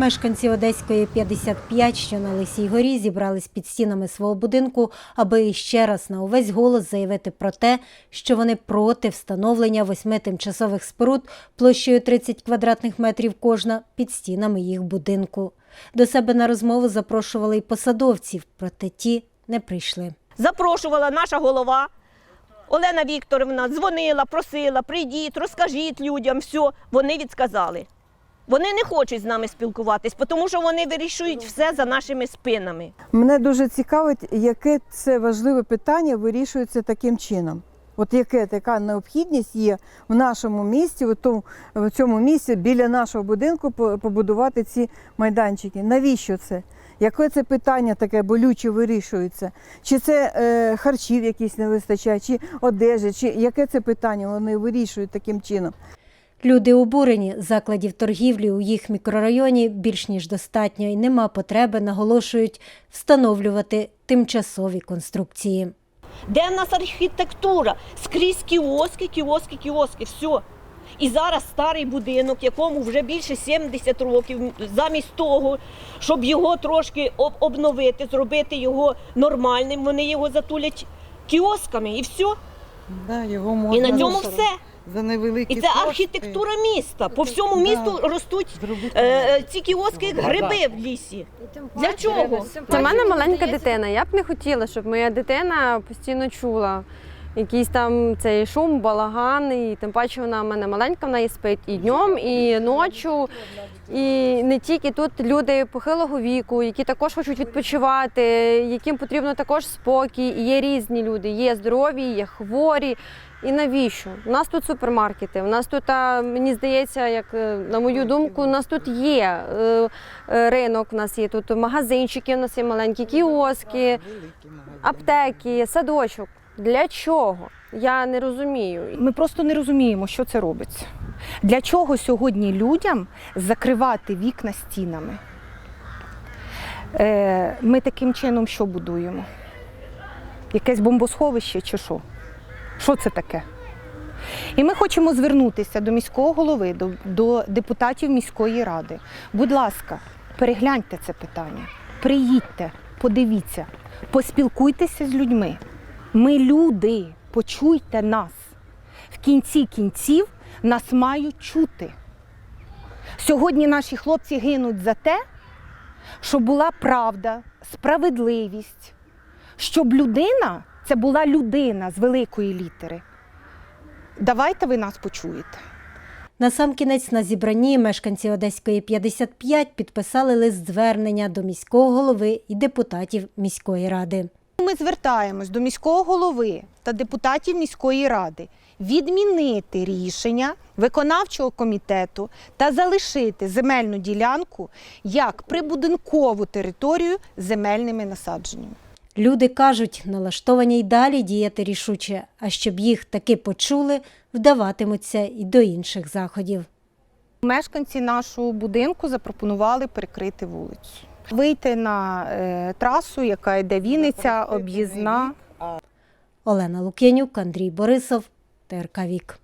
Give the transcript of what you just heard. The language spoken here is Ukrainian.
Мешканці Одеської 55, що на Лисій горі, зібрались під стінами свого будинку, аби ще раз на увесь голос заявити про те, що вони проти встановлення восьми тимчасових споруд площею 30 квадратних метрів кожна під стінами їх будинку. До себе на розмову запрошували й посадовців, проте ті не прийшли. запрошувала наша голова. Олена Вікторовна дзвонила, просила, прийдіть, розкажіть людям, все. Вони відказали. Вони не хочуть з нами спілкуватись, тому що вони вирішують все за нашими спинами. Мене дуже цікавить, яке це важливе питання вирішується таким чином. От яке така необхідність є в нашому місті, в тому в цьому місці біля нашого будинку побудувати ці майданчики. Навіщо це? Яке це питання таке болюче вирішується? Чи це е, харчів якісь не вистачає, чи одежі, чи яке це питання вони вирішують таким чином? Люди обурені, закладів торгівлі у їх мікрорайоні більш ніж достатньо і нема потреби, наголошують, встановлювати тимчасові конструкції. Де в нас архітектура? Скрізь кіоски, кіоски, кіоски, все. І зараз старий будинок, якому вже більше 70 років, замість того, щоб його трошки об- обновити, зробити його нормальним, вони його затулять кіосками і все. Да, його І на цьому все. За невеликі І це кошти архітектура міста. По всьому Да. місту ростуть е, е, ці кіоски, як гриби в лісі. Для чого? Це в мене маленька дитина. Я б не хотіла, щоб моя дитина постійно чула якийсь там цей шум, балаган, і тим паче вона в мене маленька, вона і спить і днем, і ночі. І не тільки тут люди похилого віку, які також хочуть відпочивати, яким потрібно також спокій. І є різні люди, є здорові, є хворі. І навіщо? У нас тут супермаркети. У нас тут, мені здається, як е, на мою думку, у нас тут є е, е, ринок, у нас є тут магазинчики, у нас є маленькі кіоски, аптеки, садочок. Для чого? Я не розумію. Ми просто не розуміємо, що це робиться. Для чого сьогодні людям закривати вікна стінами? Е, Ми таким чином що будуємо? Якесь бомбосховище чи що? Що це таке? І ми хочемо звернутися до міського голови, до, до депутатів міської ради. Будь ласка, перегляньте це питання, приїдьте, подивіться, поспілкуйтеся з людьми. Ми люди, почуйте нас. В кінці кінців нас мають чути. Сьогодні наші хлопці гинуть за те, щоб була правда, справедливість, щоб людина це була людина з великої літери. Давайте ви нас почуєте. Насамкінець на зібранні мешканці Одеської 55 підписали лист звернення до міського голови і депутатів міської ради. Ми звертаємось до міського голови та депутатів міської ради відмінити рішення виконавчого комітету та залишити земельну ділянку як прибудинкову територію з земельними насадженнями. Люди кажуть, налаштовані й далі діяти рішуче, а щоб їх таки почули, вдаватимуться і до інших заходів. Мешканці нашого будинку запропонували перекрити вулицю, вийти на е, трасу, яка йде Вінниця, об'їзна. Олена Лук'янюк, Андрій Борисов, ТРК Вік.